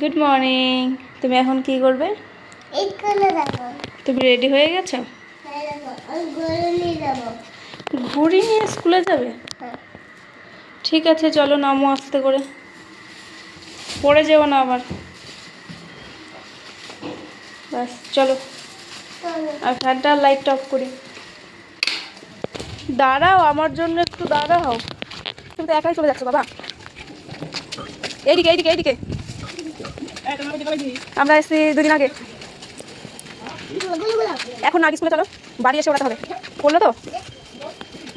Good morning তুমি এখন কি করবে? তুমি রেডি হয়ে গেছো? হ্যাঁ গরু নিয়ে ঘুড়ি নিয়ে স্কুলে যাবে? হ্যাঁ। ঠিক আছে চলো নামো আস্তে করে। পড়ে যেও না আবার। ব্যাস চলো। আর ফ্যানটা লাইটটা অফ করি। দাঁড়াও আমার জন্য একটু দাঁড়াও। তুমি তো একাই চলে যাচ্ছ বাবা। এইদিকে এইদিকে এইদিকে। আমরা এসেছি দুদিন আগে। এখন আগে স্কুলে চলো বাড়ি এসে ওড়াতে হবে। করল তো?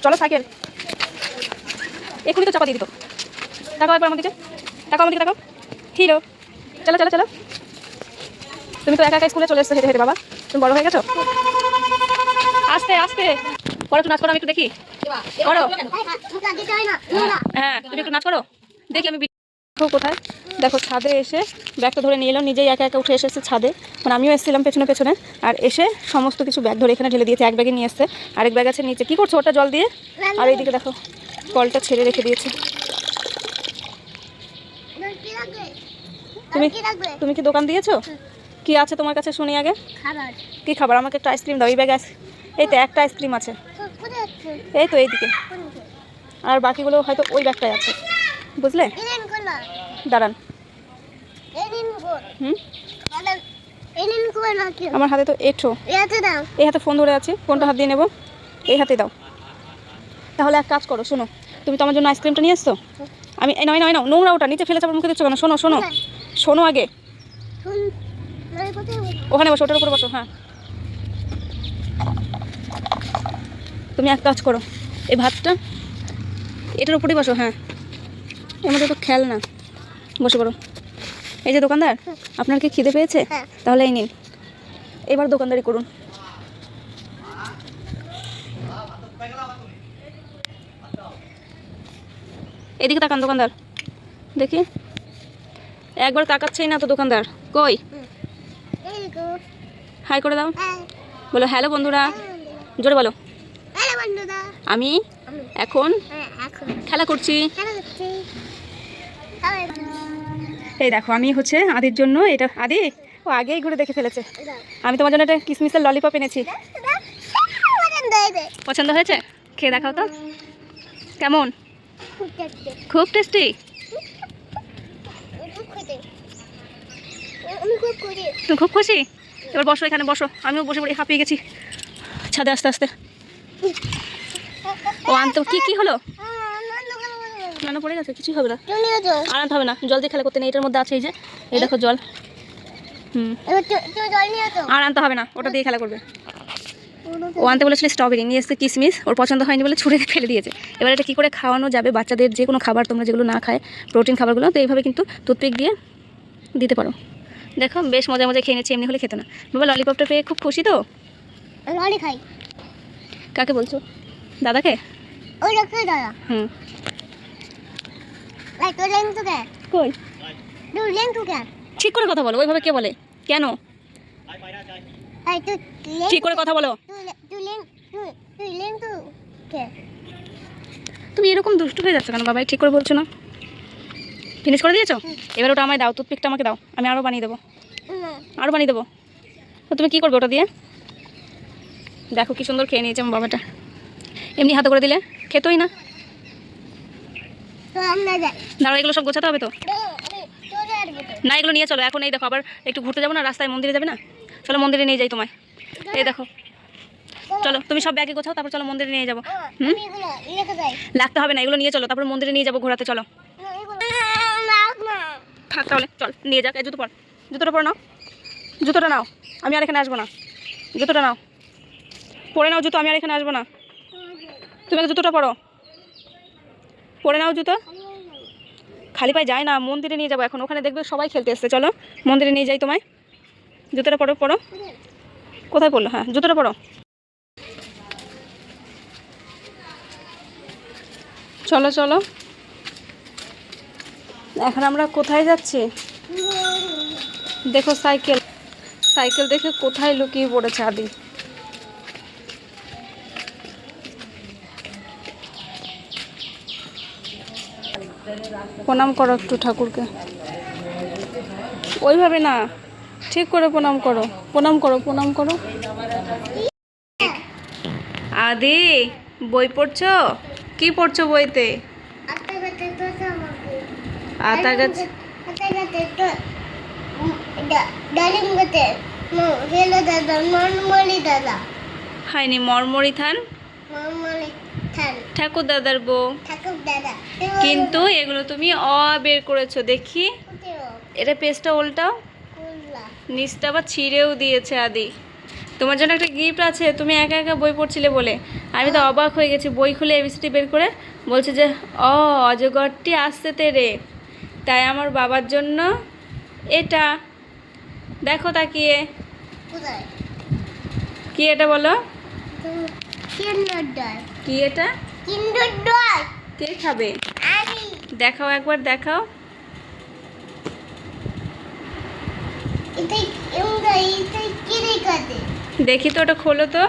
চলো সাইকেল। এক্ষুনি তো চাপা দিয়ে দিত। টাকা একবার আমার দিকে। টাকা আমার দিকে টাকা হিরো। চলো চলো চলো। তুমি তো একা একা স্কুলে চলে এসছো হেঁটে হেঁটে বাবা। তুমি বড় হয়ে গেছো? আস্তে আস্তে। করো একটু নাচ করো আমি একটু দেখি। করো। হ্যাঁ তুমি একটু নাচ করো। দেখি আমি কোথায়? দেখো ছাদে এসে ব্যাগটা ধরে নিয়ে এলো নিজেই একা একা উঠে এসেছে ছাদে। মানে আমিও এসেছিলাম পেছনে পেছনে আর এসে সমস্ত কিছু ব্যাগ ধরে এখানে ঢেলে দিয়েছে এক ব্যাগে নিয়ে এসছে। আরেক ব্যাগ আছে নিচে। কী করছ? ওটা জল দিয়ে? আর এইদিকে দেখো কলটা ছেড়ে রেখে দিয়েছে। তুমি তুমি কি দোকান দিয়েছ? কি আছে তোমার কাছে শুনি আগে? কি খাবার? আমাকে একটা আইসক্রিম দাও এই ব্যাগে এই তো একটা আইসক্রিম আছে। এই তো এইদিকে। আর বাকিগুলো হয়তো ওই ব্যাগটাই আছে। বুঝলে? দাঁড়ান এলেন কোল হুম এলেন কোল না কি আমার হাতে তো এঠো। এই হাতে ফোন ধরে আছি। ফোনটা হাত দিয়ে নেব। এই হাতে দাও। তাহলে এক কাজ করো শোনো। তুমি তো আমার জন্য আইসক্রিমটা নিয়ে এসছো? আমি নয় নয় নাও নোংরা ওটা নিচে ফেলে চাপার মুখে দিচ্ছ কেন? শোনো শোনো। শোনো আগে। শুন বসে? ওখানে বসো ওটার উপরে বসো হ্যাঁ। তুমি এক কাজ করো। এই ভাতটা এটার উপরেই বসো হ্যাঁ। এর মধ্যে তো খেয়াল না বসে পড়ো। এই যে দোকানদার আপনার কি খিদে পেয়েছে? হ্যাঁ। তাহলে এই নিন। এবার দোকানদারি করুন। এদিকে তাকান দোকানদার। দেখি। একবার তাকাচ্ছেই না তো দোকানদার। কই? হাই করে দাও। হ্যাঁ। বলো হ্যালো বন্ধুরা। জোরে বলো। আমি এখন হ্যাঁ খেলা করছি। এই দেখো, আমি হচ্ছে আদির জন্য এটা, আদি, ও আগেই ঘুরে দেখে ফেলেছে। আমি তোমার জন্য একটা কিসমিসের ললিপপ এনেছি। পছন্দ হয়েছে? খেয়ে দেখাও তো। কেমন? খুব টেস্টি তুমি খুব খুশি? এবার বসো এখানে, বসো। আমিও বসে পড়ি, হাঁপিয়ে গেছি। ছাদে আস্তে আস্তে। ও, আনতে কি কি হলো? রান্না পড়ে গেছে কিছুই হবে না। আনতে হবে না জল দিয়ে খেলা করতে নেই এটার মধ্যে আছে এই যে এই দেখো জল। হুম। আর আনতে হবে না ওটা দিয়ে খেলা করবে। ও আনতে বলেছিল স্ট্রবেরি নিয়ে এসছে কিসমিস ওর পছন্দ হয়নি বলে ছুঁড়ে ফেলে দিয়েছে। এবার এটা কী করে খাওয়ানো যাবে? বাচ্চাদের যে কোনো খাবার তোমরা যেগুলো না খায় প্রোটিন খাবারগুলো তো এইভাবে কিন্তু টুথপিক দিয়ে দিতে পারো। দেখো বেশ মজা মজা খেয়ে নিচ্ছি এমনি হলে খেতে না। বাবা ললিপপটা পেয়ে খুব খুশি তো? খাই। কাকে বলছো? দাদাকে? দাদা। হুম। ভাই তোর লেন তো কে কই? তুই লেন তো কে ঠিক করে কথা বলো ওইভাবে কে বলে? কেন? তুই লেন ঠিক করে কথা বলো। তুই লেন তুই লেন তো কে তুমি এরকম দুষ্টু হয়ে যাচ্ছ কেন বাবাই? ঠিক করে বলছো না? ফিনিশ করে দিয়েছ? এবার ওটা আমায় দাও টুথপিকটা আমাকে দাও আমি আরও বানিয়ে দেবো। না আরও বানিয়ে দেবো। তো তুমি কী করবে ওটা দিয়ে? দেখো কি সুন্দর খেয়ে নিয়েছে আমার বাবাটা। এমনি হাতে করে দিলে? খেতোই না? দাঁড়া এগুলো সব গোছাতে হবে তো? না এগুলো নিয়ে চলো এখন এই দেখো আবার একটু ঘুরতে যাব না রাস্তায় মন্দিরে যাবে না? চলো মন্দিরে নিয়ে যাই তোমায়। এই দেখো। চলো তুমি সব ব্যাগে গোছাও তারপর চলো মন্দিরে নিয়ে যাব। হুম? লাগতে হবে না এগুলো নিয়ে চলো তারপর মন্দিরে নিয়ে যাব ঘোরাতে চলো। থাক তাহলে চল নিয়ে যাক জুতো পর। জুতোটা পর নাও। জুতোটা নাও আমি আর এখানে আসব না। জুতোটা নাও। পরে নাও জুতো আমি আর এখানে আসব না। তুমি জুতোটা পরো। পরে নাও জুতো। খালি পায়ে যায় না, মন্দিরে নিয়ে যাব এখন। ওখানে দেখবে সবাই খেলতে এসছে। চলো, মন্দিরে নিয়ে যাই তোমায়। জুতোটা পরো পরো। কোথায় পড়ল? হ্যাঁ জুতোটা পরো। চলো চলো। এখন আমরা কোথায় যাচ্ছি? দেখো সাইকেল। সাইকেল দেখে কোথায় লুকিয়ে পড়েছে আদি। প্রণাম করো একটু ঠাকুরকে। ওইভাবে না ঠিক করে প্রণাম করো প্রণাম করো প্রণাম করো। আদি বই পড়ছো? কি পড়ছো বইতে? আতা গাছ। হয়নি মরমরি থান। থান ঠাকুর দাদার বউ। দাদা। কিন্তু এগুলো তুমি অ বের করেছ দেখি। এটা পেজটা উল্টাও। নিচটা আবার ছিঁড়েও দিয়েছে আদি। তোমার জন্য একটা গিফট আছে তুমি একা একা বই পড়ছিলে বলে। আমি তো অবাক হয়ে গেছি বই খুলে এবিসিটি বের করে বলছে যে অ অজগরটি আসছে তেরে তাই আমার বাবার জন্য এটা। দেখো তাকিয়ে। কি এটা বলো? কি এটা? কে খাবে? আমি। দেখাও একবার দেখাও। দেখি তো ওটা খোলো তো।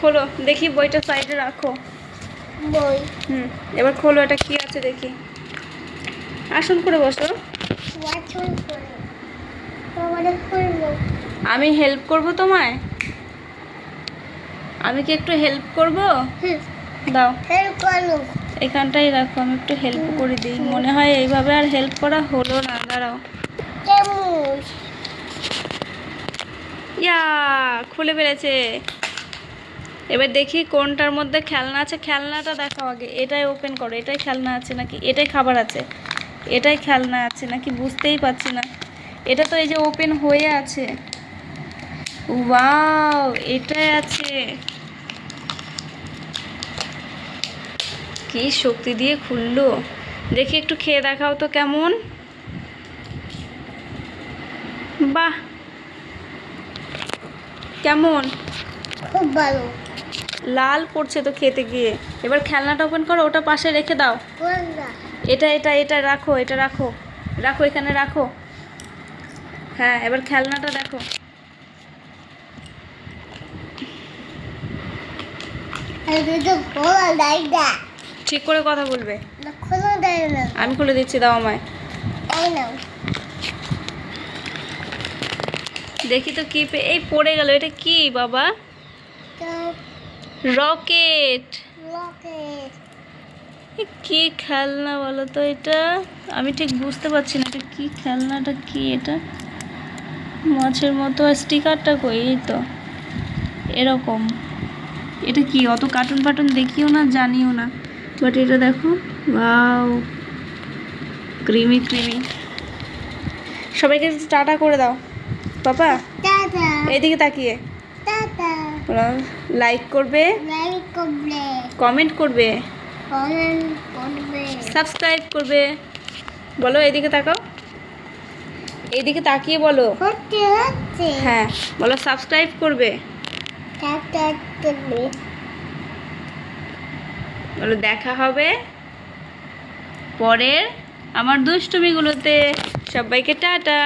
খোলো দেখি বইটা সাইডে রাখো। বই। হুম এবার খোলো এটা কি আছে দেখি। আসন করে বসো। আমি হেল্প করব তোমায়? আমি কি একটু হেল্প করব? দাও। হেল্প করো। এখানটাই রাখো আমি একটু হেল্প করে দিই। মনে হয় এইভাবে আর হেল্প করা হলো না। দাঁড়াও। ইয়া খুলে ফেলেছে। এবার দেখি কোনটার মধ্যে খেলনা আছে। খেলনাটা দেখাও আগে। এটাই ওপেন করো। এটাই খেলনা আছে নাকি? এটাই খাবার আছে। এটাই খেলনা আছে নাকি? বুঝতেই পারছি না। এটা তো এই যে ওপেন হয়ে আছে। ওয়াও এটাই আছে। কি শক্তি দিয়ে খুললো? দেখি একটু খেয়ে দেখাও তো কেমন। বাহ! কেমন? খুব ভালো। লাল পড়ছে তো খেতে গিয়ে। এবার খেলনাটা ওপেন করো ওটা পাশে রেখে দাও। এটা এটা এটা রাখো এটা রাখো। রাখো এখানে রাখো। হ্যাঁ এবার খেলনাটা দেখো। না ঠিক করে কথা বলবে। আমি খুলে দিচ্ছি দাও আমায়। দেখি তো কি পে- এই পড়ে গেল এটা কি বাবা? রকেট। কি খেলনা বলো তো এটা? আমি ঠিক বুঝতে পারছি না এটা কি খেলনাটা কি এটা? মাছের মতো আর স্টিকারটা কই? এই তো এরকম। এটা কি অত কার্টুন ফাটুন দেখিও না জানিও না। বাট এটা দেখো। ওয়াও। Creamy creamy. সবাইকে টাটা করে দাও। টাটা। এইদিকে তাকিয়ে। লাইক করবে। লাইক কমেন্ট করবে। সাবস্ক্রাইব করবে। বলো এদিকে তাকাও। এদিকে তাকিয়ে বলো। হ্যাঁ বলো সাবস্ক্রাইব করবে। বলো দেখা হবে পরের আমার দুষ্টুমিগুলোতে। সবাইকে টাটা।